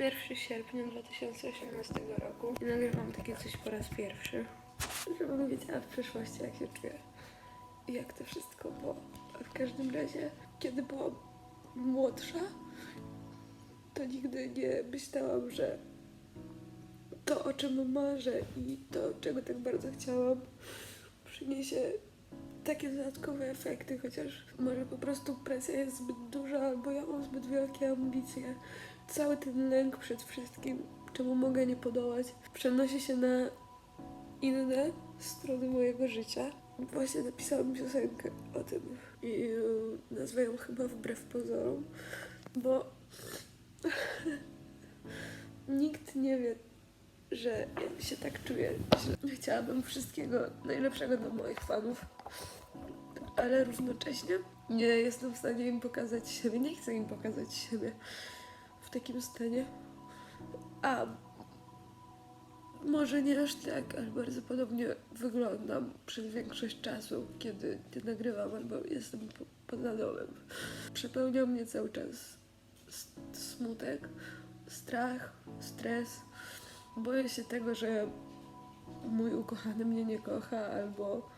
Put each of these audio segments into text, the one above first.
1 sierpnia 2018 roku i nagrywam takie coś po raz pierwszy, żebym wiedziała w przyszłości jak się czuję i jak to wszystko było. A w każdym razie, kiedy byłam młodsza, to nigdy nie myślałam, że to, o czym marzę i to, czego tak bardzo chciałam, przyniesie takie dodatkowe efekty, chociaż może po prostu presja jest zbyt duża, albo ja mam zbyt wielkie ambicje. Cały ten lęk przed wszystkim, czemu mogę nie podołać, przenosi się na inne strony mojego życia. Właśnie napisałam piosenkę o tym i nazwę ją chyba Wbrew Pozorom, bo nikt nie wie, że ja się tak czuję, chciałabym wszystkiego najlepszego dla moich fanów, ale równocześnie nie jestem w stanie im pokazać siebie, nie chcę im pokazać siebie w takim stanie. A może nie aż tak, ale bardzo podobnie wyglądam przez większość czasu, kiedy nie nagrywam albo jestem po- poza domem. Przepełniał mnie cały czas smutek, strach, stres. Boję się tego, że mój ukochany mnie nie kocha, albo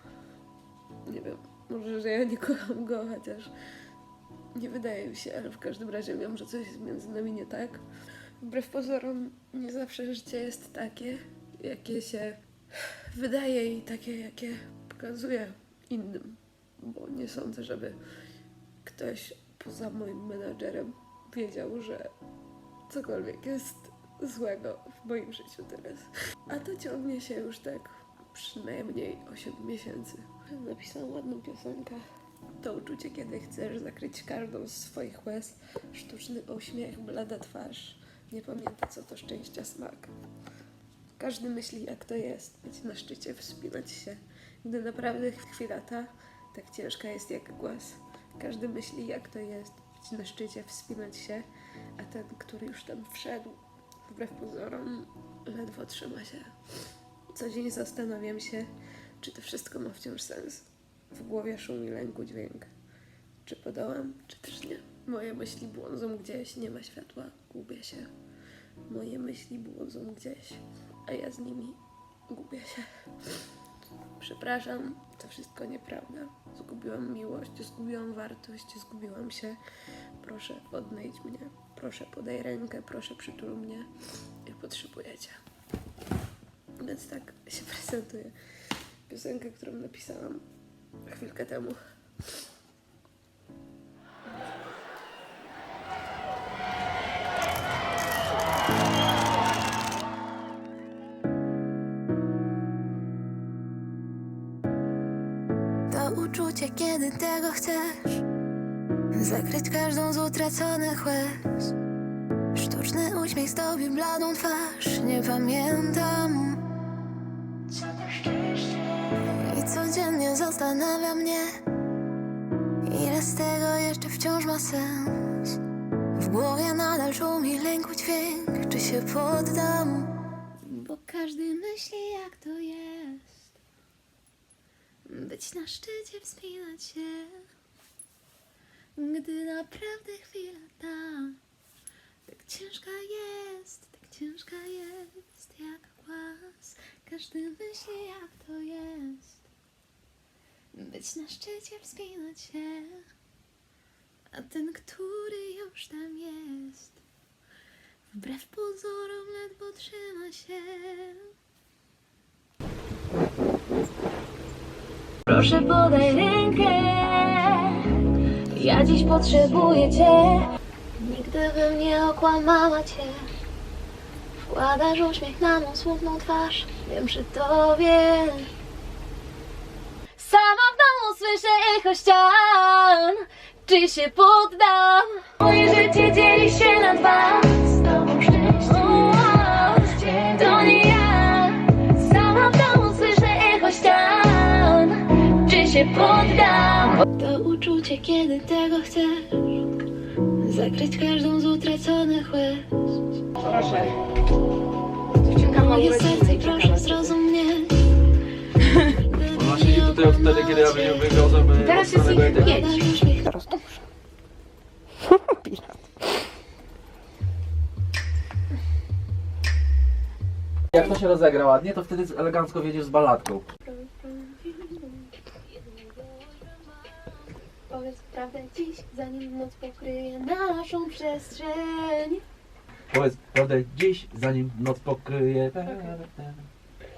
nie wiem, może, że ja nie kocham go, chociaż nie wydaje mi się, ale w każdym razie wiem, że coś jest między nami nie tak. Wbrew pozorom, nie zawsze życie jest takie, jakie się wydaje i takie, jakie pokazuje innym, bo nie sądzę, żeby ktoś poza moim menadżerem wiedział, że cokolwiek jest złego w moim życiu teraz. A to ciągnie się już tak przynajmniej 8 miesięcy. Napisałam ładną piosenkę. To uczucie, kiedy chcesz zakryć każdą z swoich łez. Sztuczny uśmiech, blada twarz. Nie pamięta, co to szczęścia smak. Każdy myśli, jak to jest, być na szczycie, wspinać się. Gdy naprawdę chwila ta tak ciężka jest jak głaz. Każdy myśli, jak to jest, być na szczycie, wspinać się, a ten, który już tam wszedł, wbrew pozorom, ledwo trzyma się. Co dzień zastanawiam się, czy to wszystko ma wciąż sens. W głowie szumi lęku dźwięk. Czy podołam, czy też nie. Moje myśli błądzą gdzieś, nie ma światła, gubię się. Moje myśli błądzą gdzieś, a ja z nimi gubię się. Przepraszam, to wszystko nieprawda. Zgubiłam miłość, zgubiłam wartość, zgubiłam się. Proszę, odnajdź mnie. Proszę, podaj rękę, proszę, przytul mnie. Jak potrzebujecie. Więc tak się prezentuje piosenkę, którą napisałam chwilkę temu. To uczucie, kiedy tego chcesz. Zakryć każdą z utraconych łez. Sztuczny uśmiech zdobi bladą twarz. Nie pamiętam codziennie zastanawia mnie Ile z tego jeszcze wciąż ma sens W głowie nadal szumi lęku dźwięk Czy się poddam? Bo każdy myśli jak to jest być na szczycie, wspinać się, gdy naprawdę chwila ta tak ciężka jest, tak ciężka jest jak głaz. Każdy myśli, jak to jest. Być na szczycie, wspinać się, a ten, który już tam jest, wbrew pozorom ledwo trzyma się. Proszę podaj rękę. Ja dziś potrzebuję Cię. Nigdy bym nie okłamała Cię. Wkładasz uśmiech na mą smutną twarz. Wiem przy Tobie słyszę echo ścian Czy się poddam? Moje życie dzieli się na dwa Z Tobą szczęście To nie ja Sama w domu słyszę echo ścian Czy się poddam? To uczucie, kiedy tego chcesz Zakryć każdą z utraconych łez Proszę. Dziewczynka ma Moje serce Od wtedy, kiedy ja bym wygrał, żeby... Teraz jest ich pięć. Teraz to Jak to się rozegra ładnie, to wtedy elegancko wiedziesz z balladką. Powiedz prawdę dziś, zanim noc pokryje naszą przestrzeń. Powiedz prawdę dziś, zanim noc pokryje.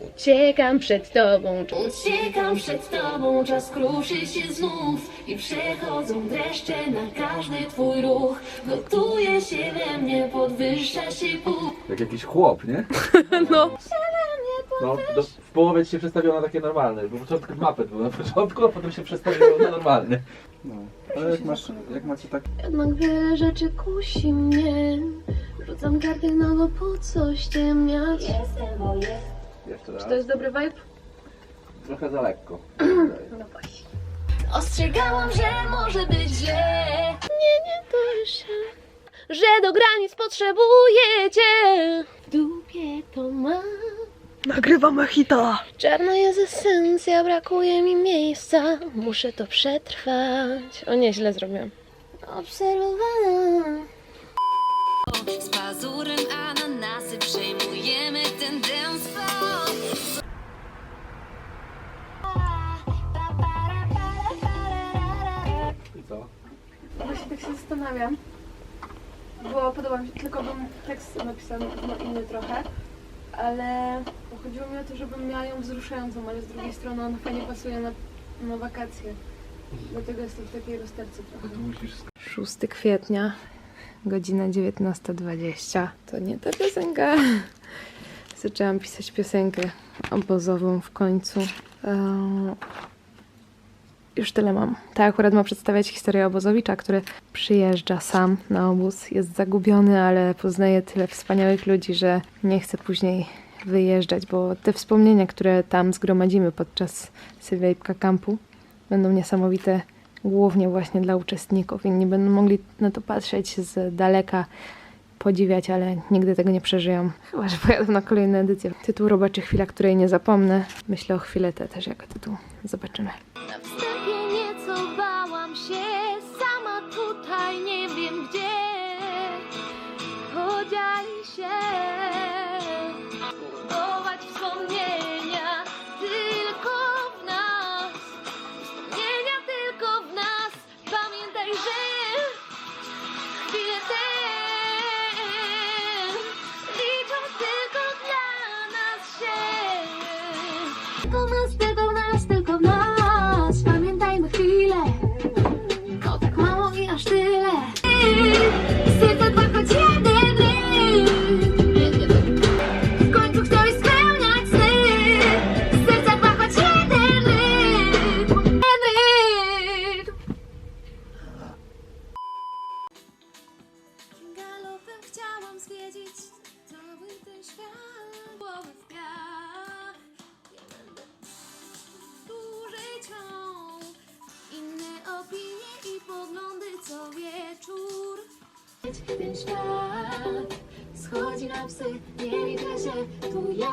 Uciekam przed tobą, uciekam przed tobą, czas kruszy się znów i przechodzą dreszcze na każdy twój ruch. Gotuje się we mnie, podwyższa się puch. Jak jakiś chłop, nie? No. No, do, w połowie ci się przestawiło na takie normalne, bo początku mapet był na początku, a potem się przestawiło na normalne. No, ale jak, masz, jak macie tak Jednak wiele rzeczy kusi mnie. Rzucam karty no bo po co ściemniać? Jestem, bo jest. Jeszcze raz. To jest dobry vibe? Trochę za lekko. No właśnie. Ostrzegałam, że może być źle. Nie, nie boję się, że do granic potrzebujecie. W dupie to mam. Nagrywamy hita! Czarna jest esencja, brakuje mi miejsca. Muszę to przetrwać. O nie, źle zrobiłam. Obserwowana. Z pazurem ananasy przejmujemy ten dance zastanawiam. Bo podoba mi się, tylko bym tekst napisał no, inny trochę. Ale chodziło mi o to, żebym miała ją wzruszającą, ale z drugiej strony ona fajnie pasuje na, na wakacje. Dlatego jestem w takiej rozterce trochę. Tu musisz 6 kwietnia, godzina 19.20. To nie ta piosenka. Zaczęłam pisać piosenkę obozową w końcu. Eee, Już tyle mam. Ta akurat ma przedstawiać historię obozowicza, który przyjeżdża sam na obóz. Jest zagubiony, ale poznaje tyle wspaniałych ludzi, że nie chce później wyjeżdżać, bo te wspomnienia, które tam zgromadzimy podczas Sylwejpka Campu, będą niesamowite głównie właśnie dla uczestników. Inni będą mogli na to patrzeć z daleka, podziwiać, ale nigdy tego nie przeżyją. Chyba, że pojadą na kolejne edycje. Tytuł Robaczy Chwila, której nie zapomnę. Myślę o chwilę te też jako tytuł. Zobaczymy. Yeah. Ten świat schodzi na psy Nie liczę się tu ja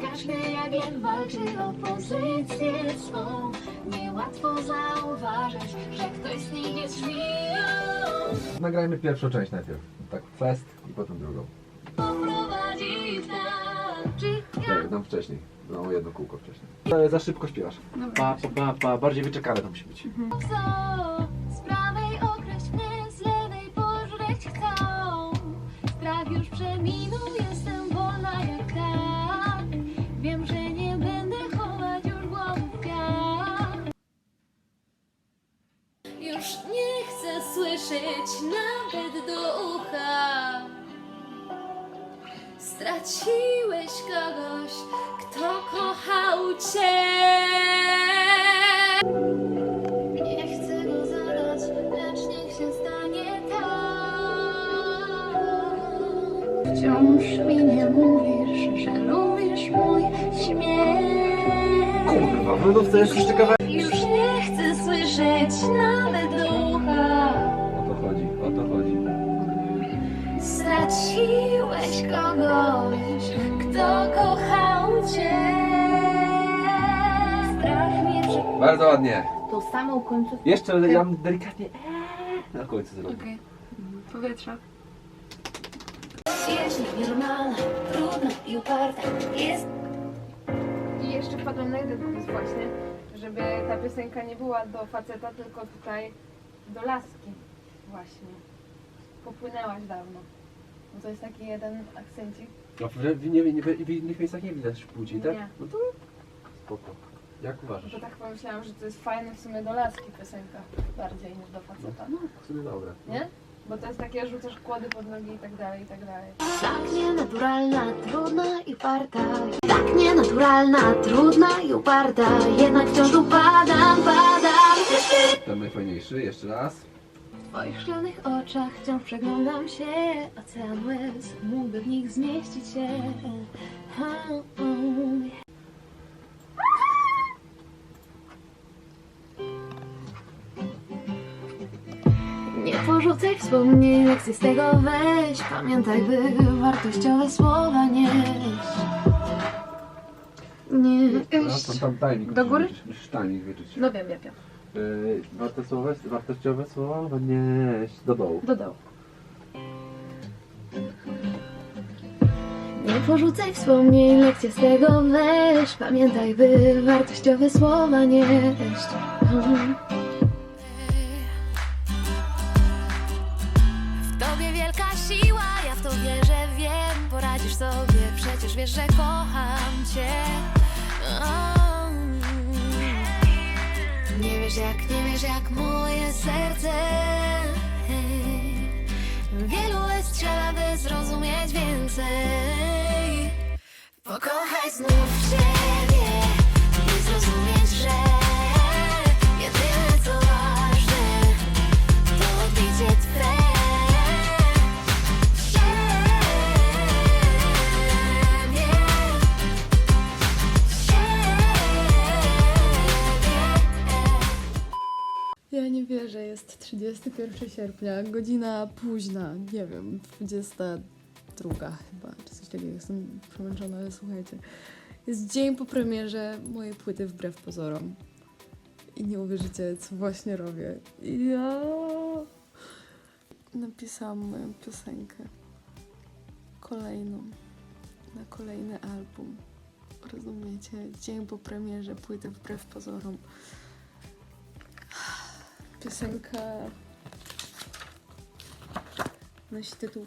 Każdy jak wiem walczy o pozycję swą Niełatwo zauważyć, że ktoś z nich jest żmiją Nagrajmy pierwszą część najpierw. Tak, fest i potem drugą. poprowadzić tam. Czy ja Tak, dam wcześniej. No, jedno kółko wcześniej. E, Za szybko śpiewasz. Pa, pa, pa, pa. Bardziej wyczekane to musi być. co? Już nie chcę słyszeć nawet do ucha. Straciłeś kogoś, kto kochał cię. Nie chcę go zadać, lecz niech się stanie tak. Wciąż mi nie mówisz, że lubisz mój śmiech. Kurwa, w lodówce jest jeszcze kawałek. Już nie słyszeć nawet ducha. O to chodzi, o to chodzi. Straciłeś kogoś, kto kochał cię. Strach mnie przy... Bardzo ładnie. Tą samą końcówkę. Jeszcze ja bym delikatnie eee na końcu zrobię. Powietrza. Jeśli nienormalne, trudne i uparta jest I jeszcze wpadłam na jeden pomysł właśnie, żeby ta piosenka nie była do faceta, tylko tutaj do laski właśnie. Popłynęłaś dawno. Bo to jest taki jeden akcencik. A w, w, nie, nie, w innych miejscach nie widać płci, tak? Nie. No to spoko. Jak No uważasz? to tak pomyślałam, że to jest fajne w sumie do laski piosenka bardziej niż do faceta. No, w sumie dobre. Nie? Bo to jest takie, rzucasz kłody pod nogi i tak dalej, i tak dalej. tak nienaturalna, trudna i uparta. Tak nienaturalna, trudna i uparta. Jednak wciąż upadam, padam. Ten najfajniejszy, jeszcze raz. W twoich szklanych oczach wciąż przeglądam się. Ocean łez mógłby w nich zmieścić się. Wspomnień, lekcje z tego weź Pamiętaj, by wartościowe słowa nieść Nie No, tam, tam tajnik. Do góry? Musisz, tajnik. No wiem, wiem, wiem. Yy, wartościowe, wartościowe słowa nieść do dołu. Do dołu. Nie porzucaj wspomnień, lekcje z tego weź Pamiętaj, by wartościowe słowa nieść Mhm. Sobie, przecież wiesz, że kocham cię. O. Nie wiesz jak, nie wiesz jak moje serce. Wielu łez trzeba, by zrozumieć więcej. Pokochaj znów siebie i zrozumieć, że 21 sierpnia, godzina późna, nie wiem, 22 chyba, czy coś takiego, jestem przemęczona, ale słuchajcie. Jest dzień po premierze mojej płyty Wbrew Pozorom. I nie uwierzycie, co właśnie robię. I ja napisałam moją piosenkę. Kolejną. Na kolejny album. Rozumiecie? Dzień po premierze płyty Wbrew Pozorom. Piosenka nosi tytuł